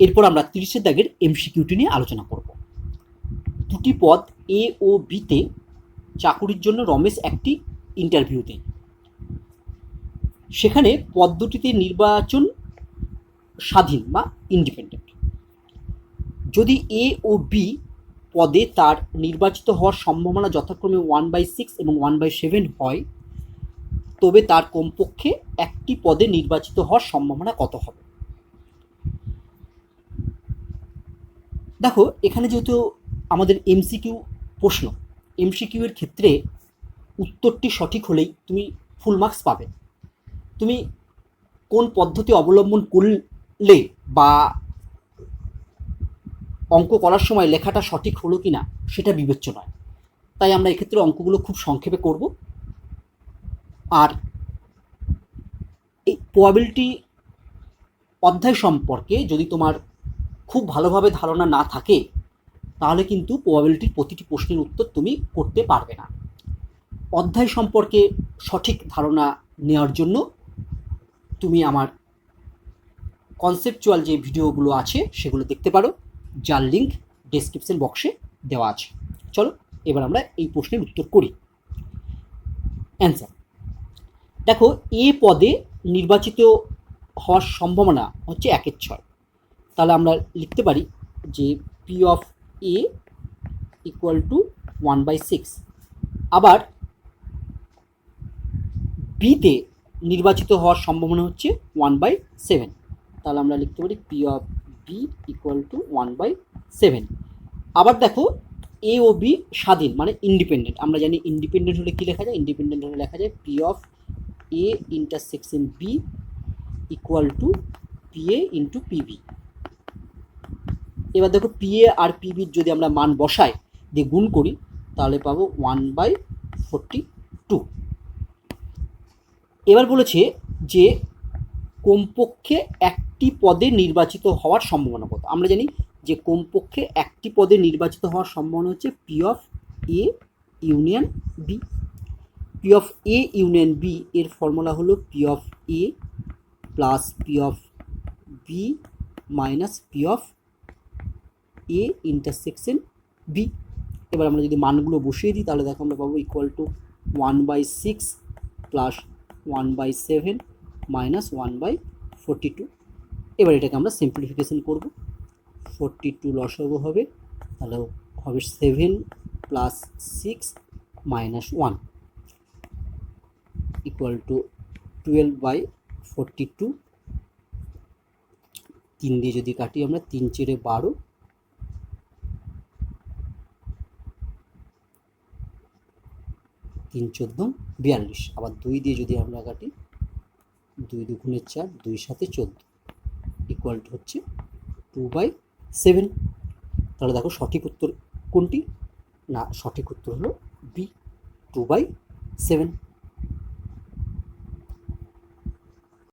এরপর আমরা তিরিশের দাগের এমসিকিউটি নিয়ে আলোচনা করব। দুটি পদ এ ও বিতে চাকুরির জন্য রমেশ একটি ইন্টারভিউ দেন সেখানে পদ দুটিতে নির্বাচন স্বাধীন বা ইন্ডিপেন্ডেন্ট যদি এ ও বি পদে তার নির্বাচিত হওয়ার সম্ভাবনা যথাক্রমে ওয়ান বাই সিক্স এবং ওয়ান বাই সেভেন হয়, তবে তার কমপক্ষে একটি পদে নির্বাচিত হওয়ার সম্ভাবনা কত হবে? দেখো, এখানে যেহেতু আমাদের এমসিকিউ প্রশ্ন এমসিকিউ এর ক্ষেত্রে উত্তরটি সঠিক হলেই তুমি ফুল মার্কস পাবে। তুমি কোন পদ্ধতি অবলম্বন করলে বা অঙ্ক করার সময় লেখাটা সঠিক হলো কি না সেটা বিবেচ্য নয়। তাই আমরা এক্ষেত্রে অঙ্কগুলো খুব সংক্ষেপে করব। আর এই প্রবাবিলিটি অধ্যায় সম্পর্কে যদি তোমার খুব ভালোভাবে ধারণা না থাকে, তাহলে কিন্তু প্রবাবিলিটির প্রতিটি প্রশ্নের উত্তর তুমি করতে পারবে না। অধ্যায় সম্পর্কে সঠিক ধারণা নেওয়ার জন্য তুমি আমার কনসেপচুয়াল যে ভিডিওগুলো আছে সেগুলো দেখতে পারো, যার লিঙ্ক ডেসক্রিপশন বক্সে দেওয়া আছে। চলো, এবার আমরা এই প্রশ্নের উত্তর করি। অ্যান্সার দেখো, এ পদে নির্বাচিত হওয়ার সম্ভাবনা হচ্ছে একের ছয়। তাহলে আমরা লিখতে পারি যে P of A equal to one by six আবার বিতে নির্বাচিত হওয়ার সম্ভাবনা হচ্ছে ওয়ান বাই সেভেন তাহলে আমরা লিখতে পারি P of B equal to one by seven আবার দেখো এ ও বি স্বাধীন মানে ইন্ডিপেন্ডেন্ট আমরা জানি ইন্ডিপেন্ডেন্ট হলে কী লেখা যায়? ইন্ডিপেন্ডেন্ট হলে লেখা যায় P of A intersection B equal to P A into P B এবার দেখো পি এ আর পিবির যদি আমরা মান বসাই দিয়ে গুণ করি, তাহলে পাবো ওয়ান বাই ফোরটি টু এবার বলেছে যে কমপক্ষে একটি পদে নির্বাচিত হওয়ার সম্ভাবনা কত? আমরা জানি যে কমপক্ষে একটি পদে নির্বাচিত হওয়ার সম্ভাবনা হচ্ছে P of A union B P of A union B এর ফর্মুলা হলো P of A plus P of B minus P of A intersection B এবার আমরা যদি মানগুলো বসিয়ে দিই, তাহলে দেখো আমরা পাবো equal to one by six plus one by seven minus one by forty two এবার এটাকে আমরা সিম্পলিফিকেশন করব। ফোরটি টু লসাগু হবে, তাহলে হবে seven plus six minus one equal to twelve by forty two তিন দিয়ে যদি কাটি, আমরা তিন চেরে বারো তিন চোদ্দ, বিয়াল্লিশ। আবার দুই দিয়ে যদি আমরা কাটি, দুই দুগুণে চার, দুই সাথে চোদ্দ। ইকুয়াল টু হচ্ছে টু বাই সেভেন তাহলে দেখো সঠিক উত্তর কোনটি? না, সঠিক উত্তর হলো বি টু বাই সেভেন